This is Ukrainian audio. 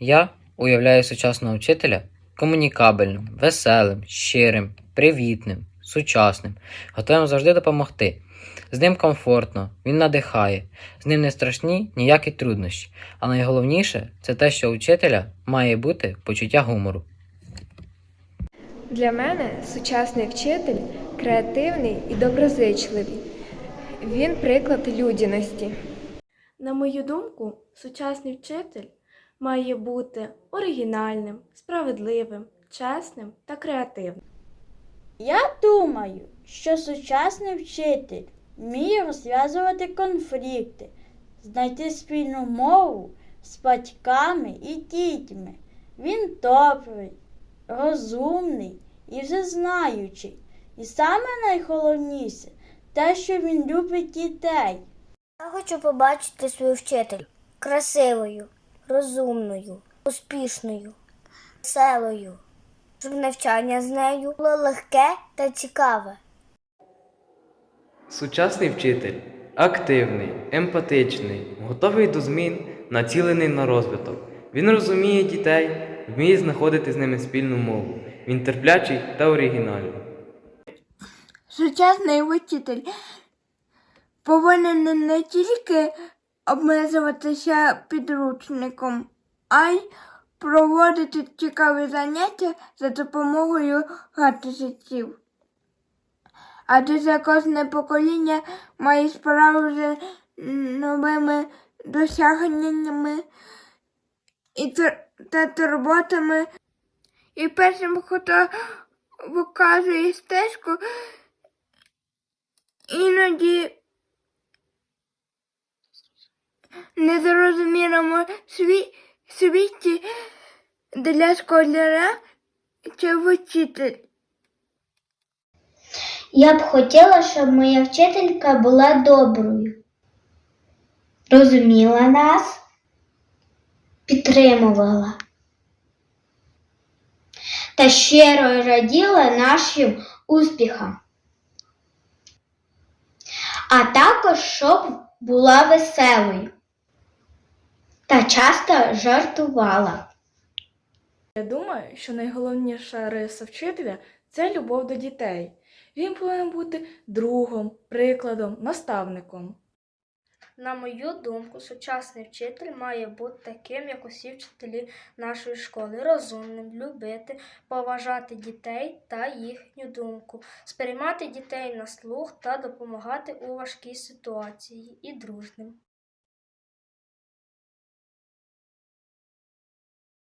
Я уявляю сучасного вчителя комунікабельним, веселим, щирим, привітним, сучасним, готовим завжди допомогти. З ним комфортно, він надихає, з ним не страшні ніякі труднощі. А найголовніше це те, що у вчителя має бути почуття гумору. Для мене сучасний вчитель креативний і доброзичливий. Він приклад людяності. На мою думку, сучасний вчитель має бути оригінальним, справедливим, чесним та креативним. Я думаю, що сучасний вчитель вміє розв'язувати конфлікти, знайти спільну мову з батьками і дітьми. Він добрий, розумний і всезнаючий. І саме найголовніше те, що він любить дітей. Я хочу побачити свою вчитель красивою, розумною, успішною, веселою, щоб навчання з нею було легке та цікаве. Сучасний вчитель активний, емпатичний, готовий до змін, націлений на розвиток. Він розуміє дітей, вміє знаходити з ними спільну мову. Він терплячий та оригінальний. Сучасний учитель повинен не тільки обмежуватися підручником, а й проводити цікаві заняття за допомогою гаджетів. Адже за кожне покоління має справу з новими досягненнями і та турботами. І першим, хто показує стежку, іноді незрозумілому сві- світі для школяра чи вчитель. Я б хотіла, щоб моя вчителька була доброю, розуміла нас, підтримувала та щиро раділа нашим успіхам. А також, щоб була веселою та часто жартувала. Я думаю, що найголовніша риса вчителя це любов до дітей. Він повинен бути другом, прикладом, наставником. На мою думку, сучасний вчитель має бути таким, як усі вчителі нашої школи, розумним, любити, поважати дітей та їхню думку, сприймати дітей на слух та допомагати у важкій ситуації і дружним.